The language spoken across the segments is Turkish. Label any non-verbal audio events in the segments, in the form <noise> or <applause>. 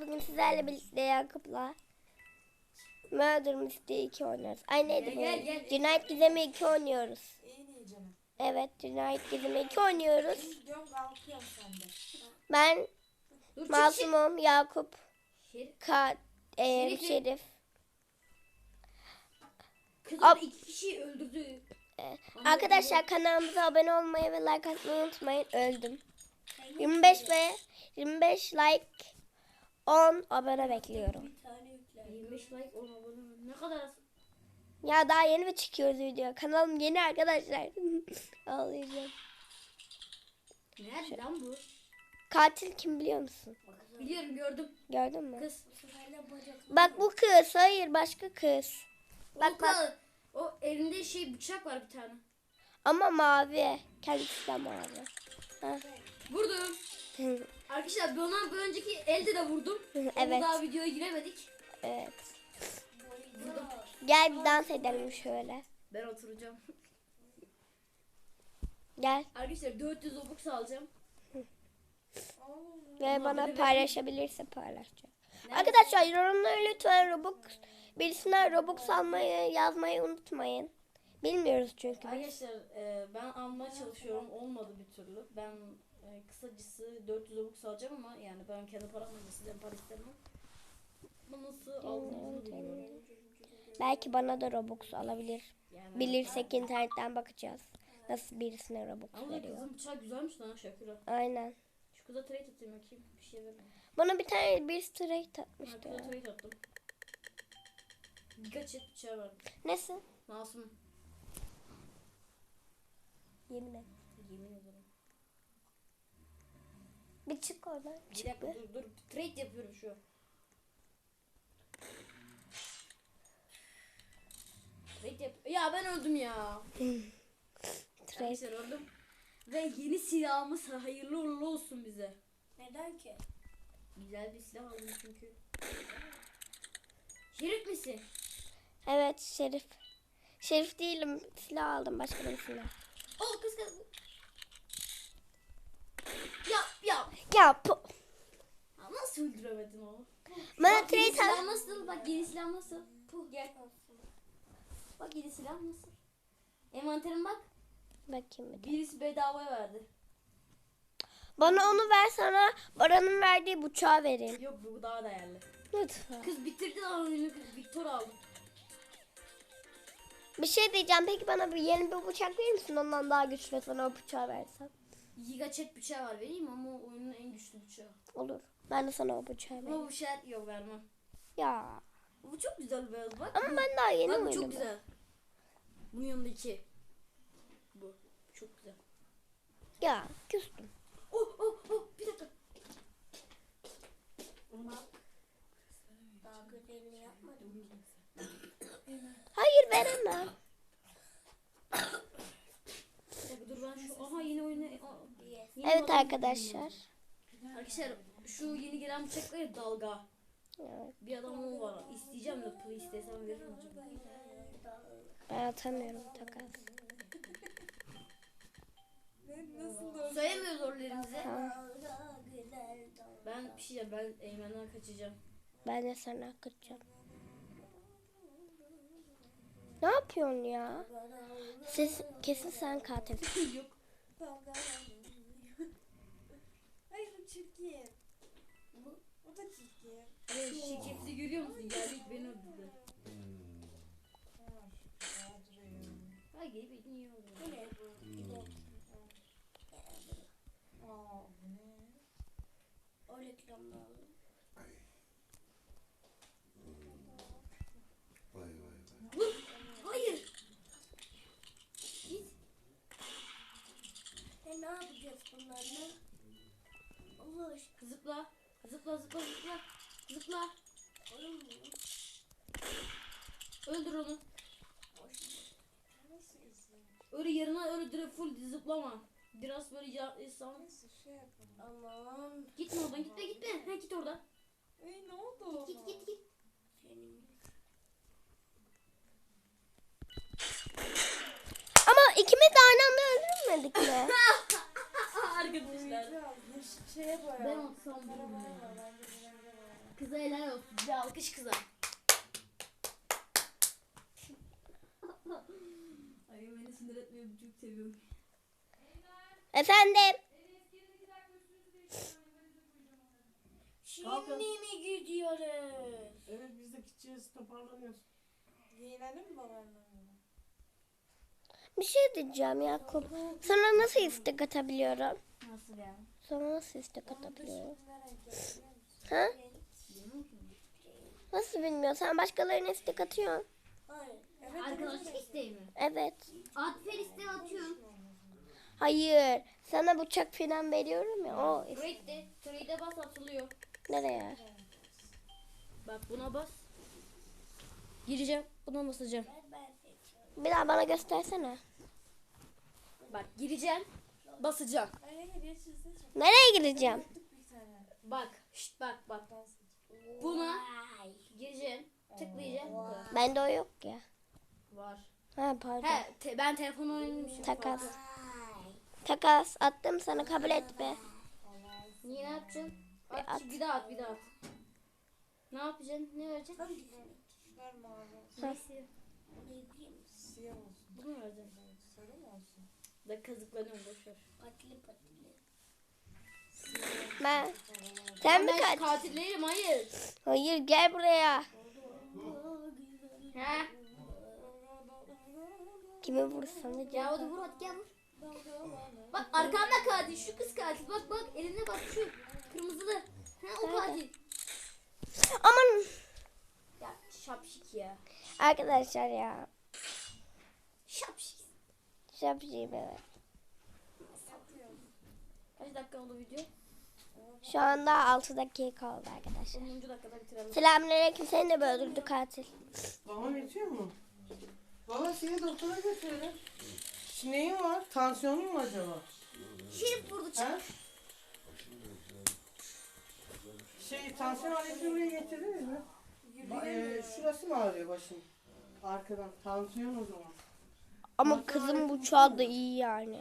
Bugün sizlerle birlikte Yakup'la Murder Mystery 2 oynuyoruz. Ay neydi bu? Cinayet Gizemi 2 oynuyoruz. Evet Cinayet Gizemi 2 oynuyoruz. Ben. Masumum, Yakup. Ka e. Şerif. Kız Ab- orada iki kişiyi öldürdü. E, Ama Arkadaşlar kanalımıza abone olmayı ve like atmayı unutmayın. Öldüm. 25 ve 25 like 10 abone bekliyorum. 25 like 10 abone mi? Ne kadar az? Ya daha yeni mi çıkıyoruz video? Kanalım yeni arkadaşlar. <laughs> Ağlayacağım. Nerede lan bu? Katil kim biliyor musun? Biliyorum gördüm. Gördün mü? Kız. Bak bu kız. Hayır başka kız. Bak o, bak. o elinde şey bıçak var bir tane. Ama mavi. Kendisi de mavi. Ha. Vurdum. Arkadaşlar bundan bir önceki elde de vurdum. Evet. Ama daha videoya giremedik. evet. Vurdum. Gel bir dans edelim şöyle. Ben oturacağım. Gel. Arkadaşlar 400 obux alacağım. Ve bana paylaşabilirse paylaşacağım. Arkadaşlar yorumlara lütfen Robux birisine Robux almayı yazmayı unutmayın. Bilmiyoruz çünkü. biz. Arkadaşlar e, ben almaya çalışıyorum. Olmadı bir türlü. Ben e, kısacası 400 obux alacağım ama yani ben kendi paramla sizden para istemem. Ama nasıl bilmiyorum. Belki bana da Robux alabilir. Yani Bilirsek internetten bakacağız. Nasıl birisine Robux Ama da veriyor. kızın bıçağı güzelmiş lan Şakira. Aynen. Şu kıza trade atayım bakayım. Bir şey vermem. Bana bir tane bir Ha, atmıştı. kıza ya. trade attım. Birkaç et bıçağı var. Nasıl? Masum. Yemin et. Yemin ederim. Bir çık oradan. Bir Çık dakika dur dur. Trade yapıyorum şu an. Trade yap. Ya ben öldüm ya. <laughs> Trade. Arkadaşlar öldüm. Ve yeni silahımız hayırlı uğurlu olsun bize. Neden ki? Güzel bir silah aldım çünkü. Şerif misin? Evet Şerif. Şerif değilim. Silah aldım. Başka bir silah. Oh kız kız. Ya ya. Ya bu. Nasıl öldüremedin onu? Bana Bak yeni trade silah nasıl? Bak yeni silah nasıl? Puh gel. Bak yeni silah nasıl? Envanterim bak. Bakayım bir de. Birisi bedavaya verdi. Bana onu ver sana. Baran'ın verdiği bıçağı vereyim. Yok bu daha değerli. Lütfen. Kız bitirdi lan oyunu kız. Victor aldı. Bir şey diyeceğim. Peki bana bir yeni bir bıçak verir misin? Ondan daha güçlü sana o bıçağı versem. Giga chat bıçağı var vereyim ama oyunun en güçlü bıçağı. Olur. Ben de sana o bıçağı Ama vereyim. bu bıçağı yok vermem. Ya. Bu çok güzel beyaz bak. Ama ben daha yeni Bak bu oynadım. çok güzel. Bunun yanındaki. Bu. Çok güzel. Ya küstüm. Oh oh oh bir dakika. Daha güzelini yapmadım. Hayır veremem. Bir dakika dur ben şu aha yeni oyunu. Aa, yeni Evet model- arkadaşlar. Arkadaşlar şu yeni gelen bıçak var ya dalga. Evet. Bir adam o var. İsteyeceğim de pul istesem veririm. Ben atamıyorum takas. Nasıl da Söylemiyoruz oralarımızı. Ben bir şey diyeceğim, ben Eymen'den kaçacağım. Ben de sana kıracağım. Ne yapıyorsun ya? Siz kesin sen katilsin. <laughs> Yok. Hayır bu çirkin. Bu, o da Evet, şirketi görüyor musun? Geldi ilk beni öldürdü. Ay gelip beni niye öldürdü? Bu ne bu? Aa bu ne? O reklamda aldım. Vay vay vay. Dur! Hayır! Git. E ne yapacağız bunlarla? Allah aşkına. Zıpla. Zıpla zıpla zıpla. Mu? Öldür onu. Öyle yarına öyle direkt full zıplama. Biraz böyle ya, insan. Neyse şey yapalım. Aman. Gitme oradan gitme gitme. Ha git oradan. Ey ne oldu? Git git git. Senin. Ama ikimiz de aynı anda öldürmedik mi? <laughs> Arkadaşlar. Şeye boya. Ben atsam Kıza helal olsun. Bir alkış kıza. <laughs> Ay beni sinir etmeyi çok seviyorum. Efendim. Şimdi mi gidiyoruz? Evet biz de gideceğiz toparlanıyoruz. Giyinelim mi babaannemle? Bir şey diyeceğim Yakup. Sana nasıl istek atabiliyorum? Nasıl yani? Sana nasıl istek atabiliyorum? Ha? Nasıl bilmiyorsun? Sen başkalarına istek atıyorsun. Hayır. Evet, Arkadaşlık isteği mi? Evet. Atfer isteği atıyorum. Hayır. Sana bıçak falan veriyorum ya. O is- Trade'de. Trade'e bas atılıyor. nereye? Bak buna bas. Gireceğim. Buna basacağım. Bir daha bana göstersene. Bak gireceğim. Basacağım. Nereye gireceğim? bir tane. Bak. Şşt bak bak. Buna gireceğim. Tıklayacağım. Bu kadar. Bende o yok ya. Var. Ha pardon. He te- ben telefonu oynamışım. Takas. Takas attım sana kabul et be. Niye ne yapacaksın? Bir At, at. Bir daha at bir daha at. Ne yapacaksın? Ne vereceksin? Ver mavi. Neyse. Siyah olsun. Bunu mu vereceksin? Sarı mı olsun? Da kazıklanıyorum boşver. Ben. Sen mi Ben kaç? katil değilim hayır. Hayır gel buraya. He. Kimi vursam da Ya hadi vur hadi gel vur. Bak arkamda katil şu kız katil bak bak elinde bak şu kırmızılı. Ha o katil. Aman. Ya şapşik ya. Arkadaşlar ya. Şapşik. Şapşıyım evet. Kaç dakika oldu video? Şu anda 6 dakika oldu arkadaşlar. 10. dakikada bitirelim. Selamünaleyküm seni de mi öldürdü katil? Babam yetiyor mu? Baba seni doktora götürelim. Neyin var? Tansiyonun mu acaba? Şerif vurdu Ha? Şey tansiyon aletini buraya getirdiniz mi? Ba- e, şurası mı ağrıyor başın? Arkadan. Tansiyon o zaman. Ama kızım bu çağda iyi yani.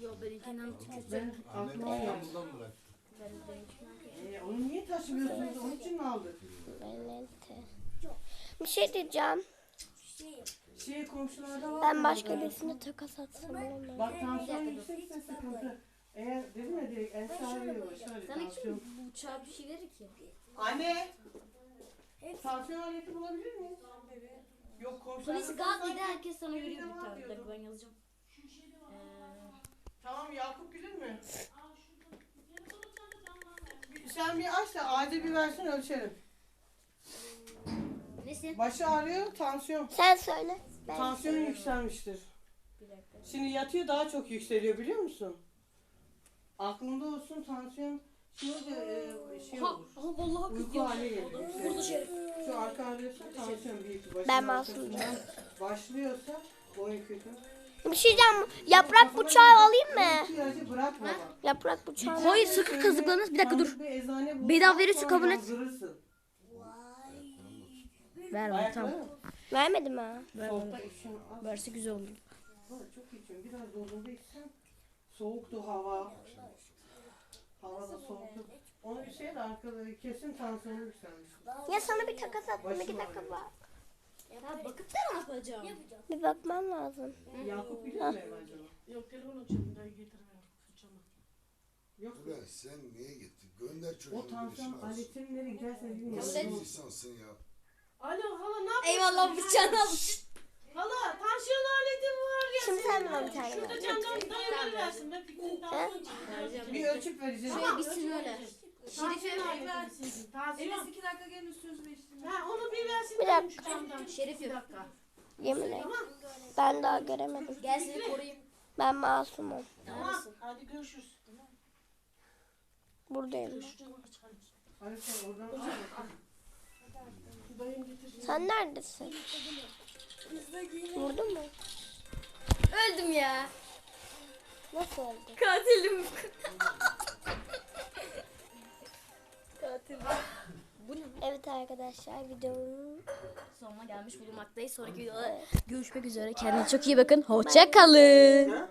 Yok ben ikinden. Ben aklıma geldi. Ben E, onu niye taşımıyorsunuz? Onun için mi aldık? Bir şey diyeceğim. Şey komşularda var. Ben mı başka birisine takas atsam olur mu? Bak tansiyon yüksekse sıkıntı. Eğer dedim ya direkt en ağrıyor başı öyle Sana tansiyon. kim bu uçağa bir şey verir ki? Anne! Tansiyon aleti bulabilir miyiz? Yok komşularda. Polis sanki- herkes sana veriyor bir tane. Bir dakika ben yazacağım. Ee, Tamam Yakup bilir mi? Sen bir aç da acil bir versin ölçelim. nesin? Başı ağrıyor, tansiyon. Sen söyle. Ben Tansiyonu yükselmiştir. Bir dakika. Şimdi yatıyor daha çok yükseliyor biliyor musun? Aklında olsun tansiyon şey olunca e, şey Ha, olur. ha vallahi kız Uyku haline gelir. Vurdu şerif. Şu arka ağrıyorsa tansiyon büyük. Başın Ben masumum. arkasından Başlıyorsa boyun kötü. Bir şey diyeceğim. Yaprak bıçağı alayım mı? Yaprak bıçağı. Hayır, sakın kazıklanırız. Bir dakika, dur. Bir Bedava verirse sonra kabul et. Ver Ayakları mı? Vermedim ha. İçin al. Verse güzel olur. Çok içiyorum. Biraz dozunda içsem. Soğuktu hava. Hava da soğuktu. Onu bir şey de arkada kesin tansiyonu yükselmiş. Ya sana bir takas attım. İki dakika bak. Ya bakıp da ne yapacağım? Bir bakmam lazım. Yakup biliyor mu ev acaba? Yok telefon açıyorum dayı getirmiyor fırçamı. Yok. Ulan sen niye gittin? Gönder çocuğun O tansiyon aletinin nereye giderse bilmiyorum. Nasıl bir insansın ya? Alo hala ne yapıyorsun? Eyvallah bıçağını almış. Hala tansiyon aletim var ya. Şimdi senin sen bana ya. bir tane Şurada ver. candan dayı versin. Ben fikrini tansiyon Bir ölçüp vereceğiz. Şuraya bitsin öyle. Tansiyon aleti. Tansiyon. iki dakika gelin üstünüzü değiştirin. Ha bir dakika. Şerif Bir yok. dakika. Yemin et. Ben daha göremedim. Gel seni koruyayım. Ben masumum. Tamam. Hadi görüşürüz. Buradayım. Sen neredesin? Vurdun mu? Öldüm ya. Nasıl öldün? Katilim. <laughs> Katilim. <laughs> Bu ne? Evet arkadaşlar videonun Sonuna gelmiş bulunmaktayız. Sonraki videoda görüşmek üzere. Kendinize çok iyi bakın. Hoşça kalın.